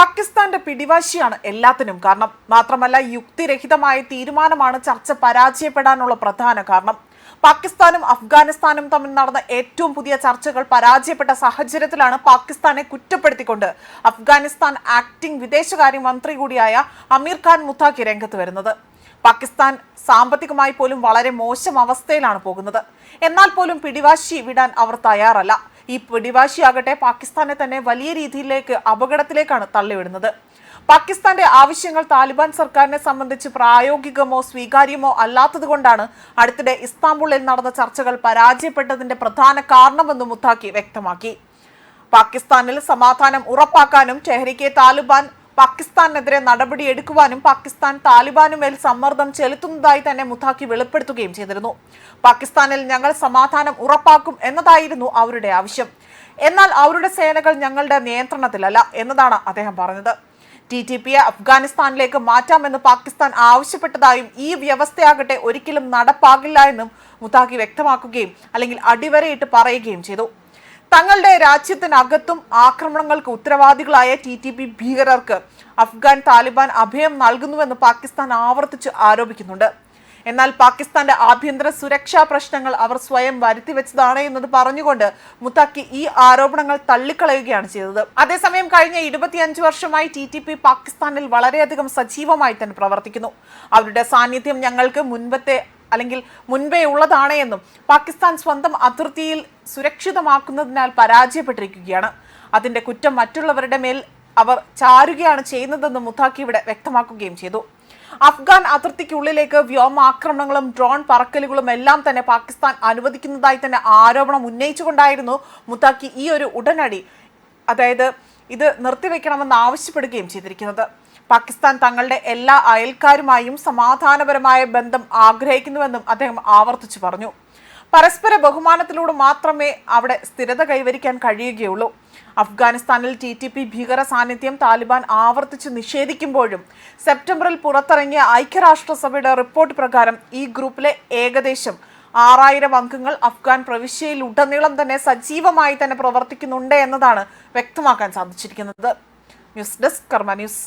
പാകിസ്ഥാന്റെ പിടിവാശിയാണ് എല്ലാത്തിനും കാരണം. മാത്രമല്ല യുക്തിരഹിതമായ തീരുമാനമാണ് ചർച്ച പരാജയപ്പെടാനുള്ള പ്രധാന കാരണം. പാകിസ്ഥാനും അഫ്ഗാനിസ്ഥാനും തമ്മിൽ നടന്ന ഏറ്റവും പുതിയ ചർച്ചകൾ പരാജയപ്പെട്ട സാഹചര്യത്തിലാണ് പാകിസ്ഥാനെ കുറ്റപ്പെടുത്തിക്കൊണ്ട് അഫ്ഗാനിസ്ഥാൻ ആക്ടിംഗ് വിദേശകാര്യ മന്ത്രി കൂടിയായ അമീർ ഖാൻ മുത്താഖി രംഗത്ത് വരുന്നത്. പാകിസ്ഥാൻ സാമ്പത്തികമായി പോലും വളരെ മോശം അവസ്ഥയിലാണ് പോകുന്നത്. എന്നാൽ പോലും പിടിവാശി വിടാൻ അവർ തയ്യാറല്ല. ഈ പിടിവാശിയാകട്ടെ പാകിസ്ഥാനെ തന്നെ വലിയ രീതിയിലേക്ക് അപകടത്തിലേക്കാണ് തള്ളിവിടുന്നത്. പാകിസ്ഥാന്റെ ആവശ്യങ്ങൾ താലിബാൻ സർക്കാരിനെ സംബന്ധിച്ച് പ്രായോഗികമോ സ്വീകാര്യമോ അല്ലാത്തതുകൊണ്ടാണ് അടുത്തിടെ ഇസ്താംബുളിൽ നടന്ന ചർച്ചകൾ പരാജയപ്പെട്ടതിന്റെ പ്രധാന കാരണമെന്ന് മുത്താക്കി വ്യക്തമാക്കി. പാകിസ്ഥാനിൽ സമാധാനം ഉറപ്പാക്കാനും ടെഹ്രിക്കെ താലിബാൻ പാകിസ്ഥാനെതിരെ നടപടി എടുക്കുവാനും പാകിസ്ഥാൻ താലിബാനുമേൽ സമ്മർദ്ദം ചെലുത്തുന്നതായി തന്നെ മുത്താക്കി വെളിപ്പെടുത്തുകയും ചെയ്തിരുന്നു. പാകിസ്ഥാനിൽ ഞങ്ങൾ സമാധാനം ഉറപ്പാക്കും എന്നതായിരുന്നു അവരുടെ ആവശ്യം. എന്നാൽ അവരുടെ സേനകൾ ഞങ്ങളുടെ നിയന്ത്രണത്തിലല്ല എന്നതാണ് അദ്ദേഹം പറഞ്ഞത്. ടി ടി പിയെ അഫ്ഗാനിസ്ഥാനിലേക്ക് മാറ്റാമെന്ന് പാകിസ്ഥാൻ ആവശ്യപ്പെട്ടതായും ഈ വ്യവസ്ഥയാകട്ടെ ഒരിക്കലും നടപ്പാകില്ല എന്നും മുത്താഖി വ്യക്തമാക്കുകയും അല്ലെങ്കിൽ അടിവരയിട്ട് പറയുകയും ചെയ്തു. തങ്ങളുടെ രാജ്യത്തിനകത്തും ആക്രമണങ്ങൾക്ക് ഉത്തരവാദികളായ ടി ടി പി ഭീകരർക്ക് അഫ്ഗാൻ താലിബാൻ അഭയം നൽകുന്നുവെന്ന് പാകിസ്ഥാൻ ആവർത്തിച്ച് ആരോപിക്കുന്നുണ്ട്. എന്നാൽ പാകിസ്ഥാന്റെ ആഭ്യന്തര സുരക്ഷാ പ്രശ്നങ്ങൾ അവർ സ്വയം വരുത്തിവെച്ചതാണ് എന്നത് പറഞ്ഞുകൊണ്ട് മുത്താക്കി ഈ ആരോപണങ്ങൾ തള്ളിക്കളയുകയാണ് ചെയ്തത്. അതേസമയം കഴിഞ്ഞ ഇരുപത്തിയഞ്ച് വർഷമായി ടി ടി പി പാകിസ്ഥാനിൽ വളരെയധികം സജീവമായി തന്നെ പ്രവർത്തിക്കുന്നു. അവരുടെ സാന്നിധ്യം ഞങ്ങൾക്ക് മുൻപത്തെ അല്ലെങ്കിൽ മുൻപേ ഉള്ളതാണ് എന്നും പാകിസ്ഥാൻ സ്വന്തം അതിർത്തിയിൽ സുരക്ഷിതമാക്കുന്നതിനാൽ പരാജയപ്പെട്ടിരിക്കുകയാണ്. അതിന്റെ കുറ്റം മറ്റുള്ളവരുടെ മേൽ അവർ ചാരുകയാണ് ചെയ്യുന്നതെന്ന് മുത്താക്കി ഇവിടെ വ്യക്തമാക്കുകയും ചെയ്തു. അഫ്ഗാൻ അതിർത്തിക്കുള്ളിലേക്ക് വ്യോമാക്രമണങ്ങളും ഡ്രോൺ പറക്കലുകളും എല്ലാം തന്നെ പാകിസ്ഥാൻ അനുവദിക്കുന്നതായി തന്നെ ആരോപണം ഉന്നയിച്ചുകൊണ്ടായിരുന്നു മുത്താക്കി ഈ ഒരു ഉടനടി. അതായത് ഇത് നിർത്തിവെക്കണമെന്ന് ആവശ്യപ്പെടുകയും ചെയ്തിരിക്കുന്നത്. പാകിസ്ഥാൻ തങ്ങളുടെ എല്ലാ അയൽക്കാരുമായും സമാധാനപരമായ ബന്ധം ആഗ്രഹിക്കുന്നുവെന്നും അദ്ദേഹം ആവർത്തിച്ചു പറഞ്ഞു. പരസ്പര ബഹുമാനത്തിലൂടെ മാത്രമേ അവിടെ സ്ഥിരത കൈവരിക്കാൻ കഴിയുകയുള്ളൂ. അഫ്ഗാനിസ്ഥാനിൽ ടി ടി പി ഭീകര സാന്നിധ്യം താലിബാൻ ആവർത്തിച്ച് നിഷേധിക്കുമ്പോഴും സെപ്റ്റംബറിൽ പുറത്തിറങ്ങിയ ഐക്യരാഷ്ട്രസഭയുടെ റിപ്പോർട്ട് പ്രകാരം ഈ ഗ്രൂപ്പിലെ ഏകദേശം ആറായിരം അംഗങ്ങൾ അഫ്ഗാൻ പ്രവിശ്യയിൽ ഉടനീളം തന്നെ സജീവമായി തന്നെ പ്രവർത്തിക്കുന്നുണ്ട് എന്നതാണ് വ്യക്തമാക്കാൻ സാധിച്ചിരിക്കുന്നത്. News desk Karma news.